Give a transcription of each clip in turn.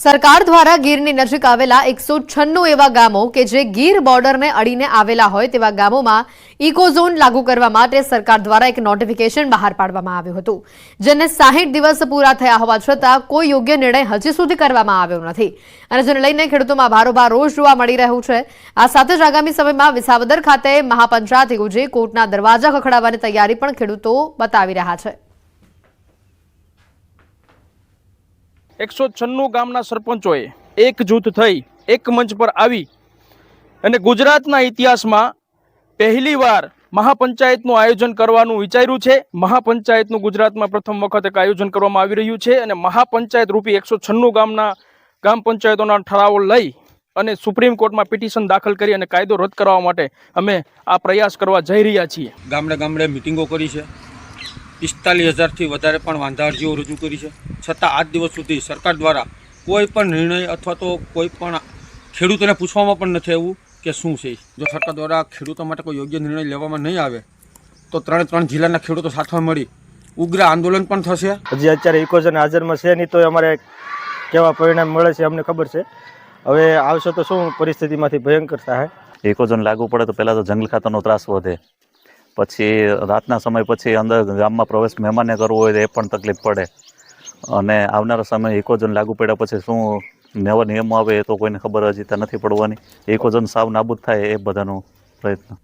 સરકાર દ્વારા ગીરની નજીક આવેલા એકસો છન્નું એવા ગામો કે જે ગીર બોર્ડરને અડીને આવેલા હોય તેવા ગામોમાં ઇકોઝોન લાગુ કરવા માટે સરકાર દ્વારા એક નોટિફિકેશન બહાર પાડવામાં આવ્યું હતું, જેને સાહીઠ દિવસ પૂરા થયા હોવા છતાં કોઈ યોગ્ય નિર્ણય હજી સુધી કરવામાં આવ્યો નથી. અને જેને લઈને ખેડૂતોમાં ભારોભાર રોષ જોવા મળી રહ્યું છે, આ સાથે જ આગામી સમયમાં વિસાવદર ખાતે મહાપંચાયત યોજી કોર્ટના દરવાજા ખખડાવવાની તૈયારી પણ ખેડૂતો બતાવી રહ્યા છે. એકસો છન્નું ગામના સરપંચોએ એક જૂથ થઈ એક મંચ પર આવી અને ગુજરાતના ઇતિહાસમાં પહેલીવાર મહાપંચાયતનું આયોજન કરવાનું વિચાર્યું છે. મહાપંચાયતનું ગુજરાતમાં પ્રથમ વખત એક આયોજન કરવામાં આવી રહ્યું છે અને મહાપંચાયત રૂપી એકસો છન્નું ગામના ગ્રામ પંચાયતોના ઠરાવો લઈ અને સુપ્રીમ કોર્ટમાં પિટિશન દાખલ કરી અને કાયદો રદ કરવા માટે અમે આ પ્રયાસ કરવા જઈ રહ્યા છીએ. ગામડે ગામડે મિટિંગો કરી છે. પિસ્તાલીસ હજારથી વધારે પણ વાંધા અરજીઓ રજૂ કરી છે. છતાં આજ દિવસ સુધી સરકાર દ્વારા કોઈ પણ નિર્ણય અથવા તો કોઈ પણ ખેડૂતોને પૂછવામાં પણ નથી આવ્યું કે શું છે. જો સરકાર દ્વારા ખેડૂતો માટે કોઈ યોગ્ય નિર્ણય લેવામાં નહીં આવે તો ત્રણે ત્રણ જિલ્લાના ખેડૂતો સાથે મળી ઉગ્ર આંદોલન પણ થશે. હજી અત્યારે ઇકોઝન હાજરમાં છે નહીં તો અમારે કેવા પરિણામ મળે છે અમને ખબર છે. હવે આવશે તો શું પરિસ્થિતિમાંથી ભયંકર થાય? ઇકોઝોન લાગુ પડે તો પહેલાં તો જંગલ ખાતાનો ત્રાસ વધે. પછી રાતના સમય પછી અંદર ગામમાં પ્રવેશ મહેમાને કરવો હોય તો એ પણ તકલીફ પડે. અને આવનારા સમયે ઇકોઝોન લાગુ પડ્યા પછી શું નવા નિયમો આવે એ તો કોઈને ખબર હજી નથી પડવાની. ઇકોઝોન સાવ નાબૂદ થાય એ બધાનો પ્રયત્ન.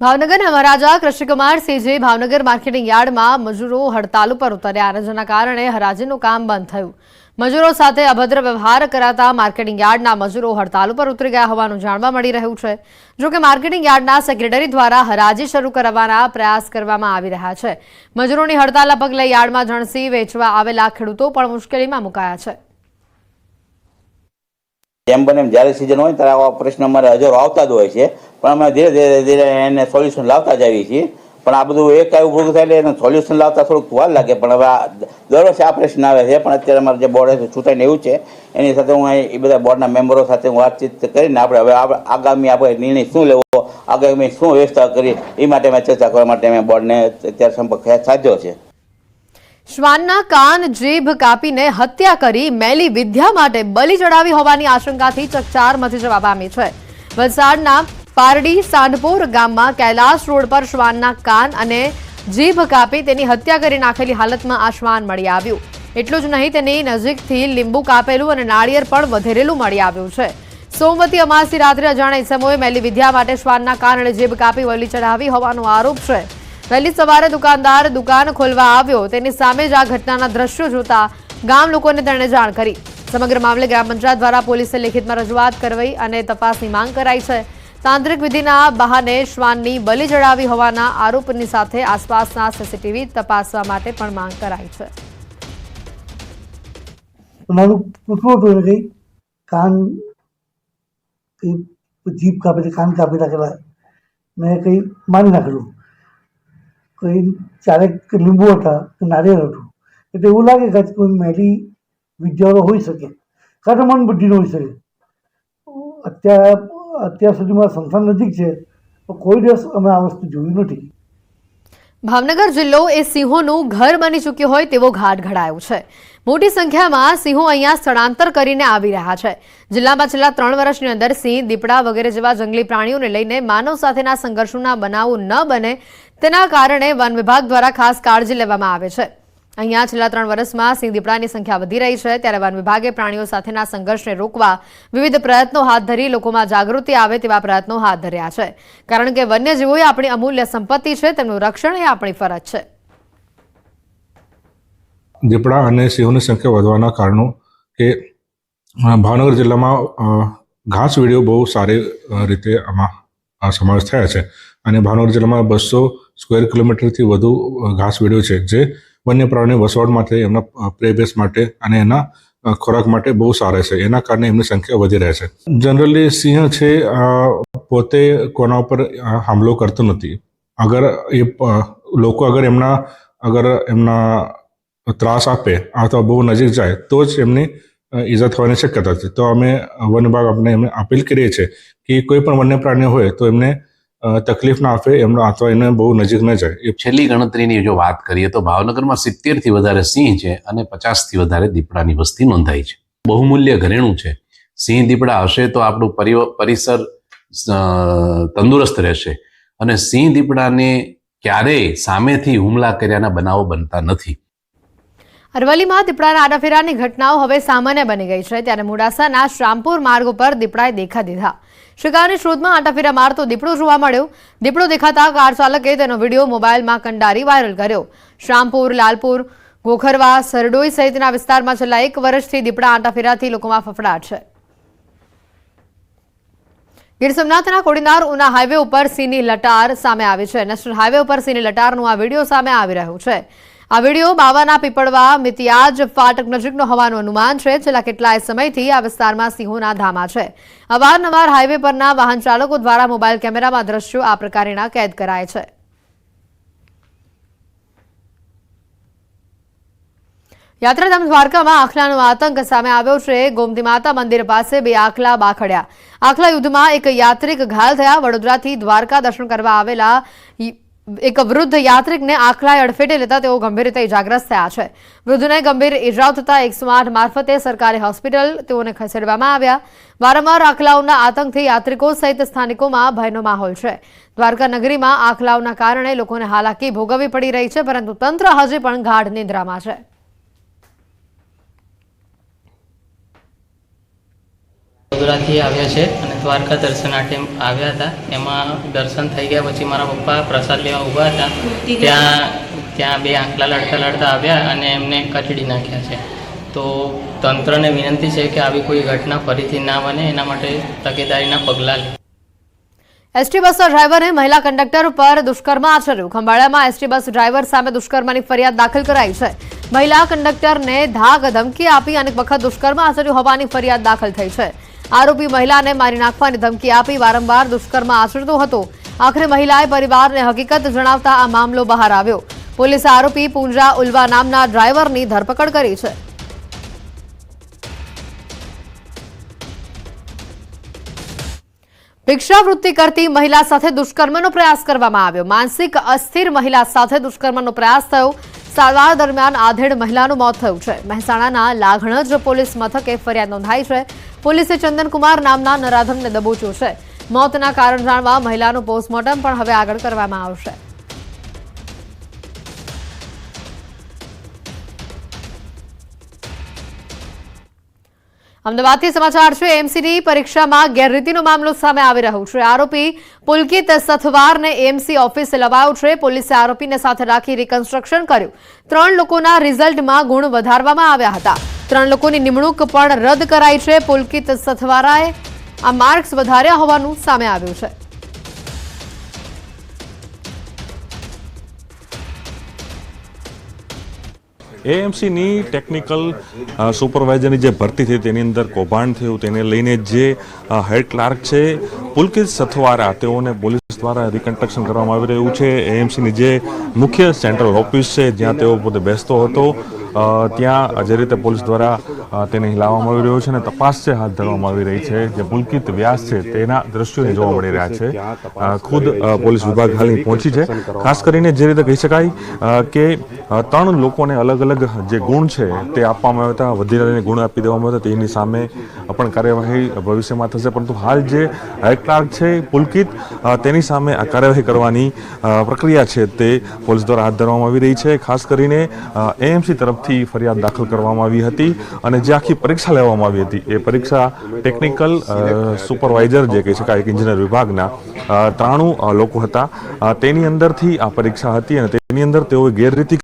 ભાવનગરના મહારાજા કૃષ્ણકુમાર સિંહજી ભાવનગર માર્કેટિંગ યાર્ડમાં મજૂરો હડતાલ ઉપર ઉતર્યા. અને કારણે હરાજીનું કામ બંધ થયું. મજૂરો સાથે અભદ્ર વ્યવહાર કરાતા માર્કેટિંગ યાર્ડના મજૂરો હડતાલ ઉપર ઉતરી ગયા હોવાનું જાણવા મળી રહ્યું છે. જો કે માર્કેટિંગ યાર્ડના સેક્રેટરી દ્વારા હરાજી શરૂ કરવાના પ્રયાસ કરવામાં આવી રહ્યા છે. મજૂરોની હડતાલના પગલે યાર્ડમાં જણસી વેચવા આવેલા ખેડૂતો પણ મુશ્કેલીમાં મુકાયા છે. જેમ બને એમ જ્યારે સિઝન હોય ત્યારે આવા પ્રશ્ન અમારે હજારો આવતા જ હોય છે. પણ અમે ધીરે ધીરે ધીરે એને સોલ્યુશન લાવતા જ આવીએ છીએ. પણ આ બધું એક આવ્યું ભૂગું થાય એટલે એને સોલ્યુશન લાવતા થોડુંક વાર લાગે. પણ હવે આ દર વર્ષે આ પ્રશ્ન આવે છે, પણ અત્યારે અમારે જે બોર્ડ ચૂંટાઈને એવું છે. એની સાથે હું એ બધા બોર્ડના મેમ્બરો સાથે હું વાતચીત કરીને આપણે હવે આગામી આપણે નિર્ણય શું લેવો, આગામી શું વ્યવસ્થા કરી એ માટે અમે ચર્ચા કરવા માટે અમે બોર્ડને અત્યારે સંપર્ક સાધ્યો છે. શ્વાનના કાન જીભ કાપીને હત્યા કરી મેલી વિદ્યા માટે બલિ ચડાવી હોવાની આશંકાથી ચકચાર મચી જવા પામી છે. વલસાડના પારડી સાંઢપોર ગામમાં કૈલાસ રોડ પર શ્વાનના કાન અને જીભ કાપી તેની હત્યા કરી નાખેલી હાલતમાં આ શ્વાન મળી આવ્યું. એટલું જ નહીં, તેની નજીકથી લીંબુ કાપેલું અને નાળિયેર પણ વધેરેલું મળી આવ્યું છે. સોમવતી અમાસી રાત્રે અજાણે સમયે મેલી વિદ્યા માટે શ્વાનના કાન અને જીભ કાપી બલિ ચડાવી હોવાનો આરોપ છે. વહેલી સવારે દુકાનદાર દુકાન ખોલવા આવ્યો. તેની સામે જ આ ઘટનાના દ્રશ્યો જોતા ગામ લોકોને તેણે જાણ કરી. સમગ્ર મામલે ગ્રામ પંચાયત દ્વારા પોલીસે લેખિતમાં રજૂઆત કરવી અને તપાસની માંગ કરાઈ છે. તાંત્રિક વિધિના બહાને શ્વાનની બલિ ચડાવી હોવાના આરોપની સાથે આસપાસના સીસીટીવી તપાસવા માટે પણ માંગ કરાઈ છે. જીભ કાપી કાન કાપી નાખેલા. મેં કંઈ મારી નાખેલું કંઈ ચારેક લીંબુ હતા કે નારિયેળ હતું. એટલે એવું લાગે કે કોઈ મહેલી વિદ્યાઓ હોઈ શકે. કાં તો મન બુદ્ધિનો હોઈ શકે. અત્યાર અત્યાર સુધીમાં સંસ્થા નજીક છે કોઈ દિવસ અમે આ વસ્તુ જોયું નથી. ભાવનગર જિલ્લો એ સિંહોનું ઘર બની ચૂક્યો હોય તેવો ઘાટ ઘડાયો છે. મોટી સંખ્યામાં સિંહો અહીંયા સ્થળાંતર કરીને આવી રહ્યા છે. જિલ્લામાં છેલ્લા ત્રણ વર્ષની અંદર સિંહ, દીપડા વગેરે જેવા જંગલી પ્રાણીઓને લઈને માનવ સાથેના સંઘર્ષોના બનાવો ન બને તેના કારણે વન વિભાગ દ્વારા ખાસ કાળજી લેવામાં આવે છે. અહીંયા છેલ્લા ત્રણ વર્ષમાં સિંહ દીપડાની સંખ્યા વધી રહી છે, ત્યારે વન વિભાગે પ્રાણીઓ સાથેના સંઘર્ષને રોકવા વિવિધ પ્રયત્નો હાથ ધરી લોકોમાં જાગૃતિ આવે તેવા પ્રયત્નો હાથ ધર્યા છે. કારણ કે વન્યજીવો એ આપણી અમૂલ્ય સંપત્તિ છે, તેમનું રક્ષણ એ આપણી ફરજ છે. દીપડા અને સિંહોની સંખ્યા વધવાના કારણો કે ભાવનગર જિલ્લામાં ઘાસ વીડિયો બહુ સારી રીતે આમાં સમાવેશ થયા છે. અને ભાવનગર જિલ્લામાં બસો સ્ક્વેર કિલોમીટરથી વધુ ઘાસ વેડ્યો છે, જે વન્ય પ્રાણીઓ વસવાટ માટે, એમના પ્રેબેસ માટે અને એના ખોરાક માટે બહુ સારા છે. એના કારણે એમની સંખ્યા વધી રહે છે. જનરલી સિંહ છે પોતે કોના ઉપર હુમલો કરતો નથી. અગર એ લોકો અગર એમના અગર એમના ત્રાસ આપે, અથવા બહુ નજીક જાય, તો જ એમની ઈજા થવાની શક્યતા છે. તો અમે વન વિભાગ આપણે એમને અપીલ કરીએ છીએ કે કોઈ પણ વન્ય પ્રાણીઓ હોય, તો એમને તકલીફ ના આપે એમનો અથવા એને બહુ નજીક ન જાય. એ છેલ્લી ગણતરીની જો વાત કરીએ તો ભાવનગરમાં સિત્તેરથી વધારે સિંહ છે અને પચાસથી વધારે દીપડાની વસ્તી નોંધાઈ છે. બહુમૂલ્ય ઘરેણું છે. સિંહ દીપડા હશે તો આપણું પરિવ- પરિસર તંદુરસ્ત રહેશે. અને સિંહ દીપડાને ક્યારેય સામેથી હુમલા કર્યાના બનાવો બનતા નથી. અરવલ્લીમાં દીપડાના આડાફેરાની ઘટનાઓ હવે સામાન્ય બની ગઈ છે. ત્યારે મોડાસાના શ્રામપુર માર્ગ ઉપર દીપડાએ દેખા દીધા. શિકારની શોધમાં આટાફેરા મારતો દીપડો જોવા મળ્યો. દીપડો દેખાતા કાર ચાલકે તેનો વીડિયો મોબાઈલમાં કંડારી વાયરલ કર્યો. શ્રામપુર લાલપુર, ગોખરવા, સરડોઈ સહિતના વિસ્તારમાં છેલ્લા એક વર્ષથી દીપડા આટાફેરાથી લોકોમાં ફફડાટ છે. ગીર સોમનાથના કોડીનાર ઉના હાઈવે ઉપર સિંહની લટાર સામે આવી છે. નેશનલ હાઈવે ઉપર સિંહની લટારનું આ વીડિયો સામે આવી રહ્યું છે. આ વીડિયો બાવાના પીપળવા, મિતિયાજ, ફાટક નજીકનો હોવાનું અનુમાન છે. છેલ્લા કેટલાય સમયથી આ વિસ્તારમાં સિંહોના ધામા છે. અવારનવાર હાઈવે પરના વાહન ચાલકો દ્વારા મોબાઈલ કેમેરામાં દ્રશ્યો આ પ્રકારના કેદ કરાય છે. યાત્રાધામ દ્વારકામાં આખલાનો આતંક સામે આવ્યો છે. ગોમતી માતા મંદિર પાસે બે આખલા બાખડ્યા. આખલા યુદ્ધમાં એક યાત્રિક ઘાયલ થયા. વડોદરાથી દ્વારકા દર્શન કરવા આવેલા એક વૃદ્ધ યાત્રિકને આખલાએ અડફેટે લેતા તેઓ ગંભીર રીતે ઇજાગ્રસ્ત થયા છે. વૃદ્ધને ગંભીર ઇજાઓ થતા એકસો આઠ મારફતે સરકારી હોસ્પિટલ તેઓને ખસેડવામાં આવ્યા. વારંવાર આખલાઓના આતંકથી યાત્રિકો સહિત સ્થાનિકોમાં ભયનો માહોલ છે. દ્વારકા નગરીમાં આખલાઓના કારણે લોકોને હાલાકી ભોગવવી પડી રહી છે, પરંતુ તંત્ર હજી પણ ગાઢ નિંદ્રામાં છે. વડોદરાથી આવ્યા છે અને દર્શન દર્શનાર્થે આવ્યા હતા. એમાં દર્શન થઈ ગયા પછી મારા પપ્પા પ્રસાદ લેવા ઊભા હતા. ત્યાં ત્યાં બે આંકલા લડતા લડતા આવ્યા અને એમને કચડી નાખ્યા છે. તો તંત્રને વિનંતી છે કે આવી કોઈ ઘટના ફરીથી ના બને. એના માટે તકેદારીના પગલાં લે. એસટી બસના ડ્રાઈવરે મહિલા કંડક્ટર પર દુષ્કર્મ આચર્યું. ખંભાળામાં એસટી બસ ડ્રાઈવર સામે દુષ્કર્મની ફરિયાદ દાખલ કરાઈ છે. મહિલા કંડક્ટરને ધાક ધમકી આપી અનેક વખત દુષ્કર્મ આચર્યું હોવાની ફરિયાદ દાખલ થઈ છે. આરોપી મહિલાને મારી નાખવાની ધમકી આપી વારંવાર દુષ્કર્મ આચરતો હતો. આખરે મહિલાએ પરિવારને હકીકત જણાવતા આ મામલો બહાર આવ્યો. પોલીસે આરોપી પૂંજા ઉલ્વા નામના ડ્રાઈવરની ધરપકડ કરી છે. ભિક્ષાવૃત્તિ કરતી મહિલા સાથે દુષ્કર્મનો પ્રયાસ કરવામાં આવ્યો. માનસિક અસ્થિર મહિલા સાથે દુષ્કર્મનો પ્રયાસ થયો. સારવાર દરમિયાન આધેડ મહિલાનું મોત થયું છે. મહેસાણાના લાઘણજ પોલીસ મથકે ફરિયાદ નોંધાઈ છે. પોલીસે ચંદનકુમાર નામના નરાધમને દબોચ્યો છે. મોતના કારણ જાણવા મહિલાનું પોસ્ટમોર્ટમ પણ હવે આગળ કરવામાં આવશે. અમદાવાદથી સમાચાર છે, એમસીની પરીક્ષામાં ગેરરીતિનો મામલો સામે આવી રહ્યો છે. આરોપી પુલકિત સથવારને એમસી ઓફિસે લવાયો છે. પોલીસે આરોપીને સાથે રાખી રિકન્સ્ટ્રક્શન કર્યું. ત્રણ લોકોના રિઝલ્ટમાં ગુણ વધારવામાં આવ્યા હતા. ત્રણ લોકોની નિમણૂક પણ રદ કરાઈ છે. પુલકિત સથવારાએ આ માર્ક્સ વધાર્યા હોવાનું સામે આવ્યું છે. એએમસીની ટેકનિકલ સુપરવાઇઝરની જે ભરતી થઈ તેની અંદર કૌભાંડ થયું. તેને લઈને જે હેડ ક્લાર્ક છે, પુલકિત સથવારા, તેઓને પોલીસ દ્વારા રિકન્સ્ટ્રક્શન કરવામાં આવી રહ્યું છે. એએમસીની જે મુખ્ય સેન્ટ્રલ ઓફિસ છે, જ્યાં તેઓ પોતે બેસતો હતો ત્યાં જે રીતે પોલીસ દ્વારા તેને હિલાવવામાં આવી રહ્યો છે અને તપાસ છે હાથ ધરવામાં આવી રહી છે, જે પુલકિત વ્યાસ છે, તેના દ્રશ્યોને જોવા મળી રહ્યા છે. ખુદ પોલીસ વિભાગ હાલની પહોંચી છે. ખાસ કરીને જે રીતે કહી શકાય કે ત્રણ લોકોને અલગ અલગ જે ગુણ છે, તે આપવામાં આવ્યા હતા વધારાને ગુણ આપી દેવામાં હતા, તેની સામે પણ કાર્યવાહી ભવિષ્યમાં થશે. પરંતુ હાલ જે ક્લાર્ક છે, પુલકિત તેની સામે આ કાર્યવાહી કરવાની પ્રક્રિયા છે, તે પોલીસ દ્વારા હાથ ધરવામાં આવી રહી છે. ખાસ કરીને એએમસી તરફથી ફરિયાદ દાખલ કરવામાં આવી હતી અને જે આખી પરીક્ષા લેવામાં આવી હતી, એ પરીક્ષા ટેકનિકલ સુપરવાઇઝર જે કહી શકાય કે ઇન્જિનિયર વિભાગના ત્રાણું લોકો હતા. તેની અંદરથી આ પરીક્ષા હતી અને તેની અંદર તેઓએ ગેરરીતિ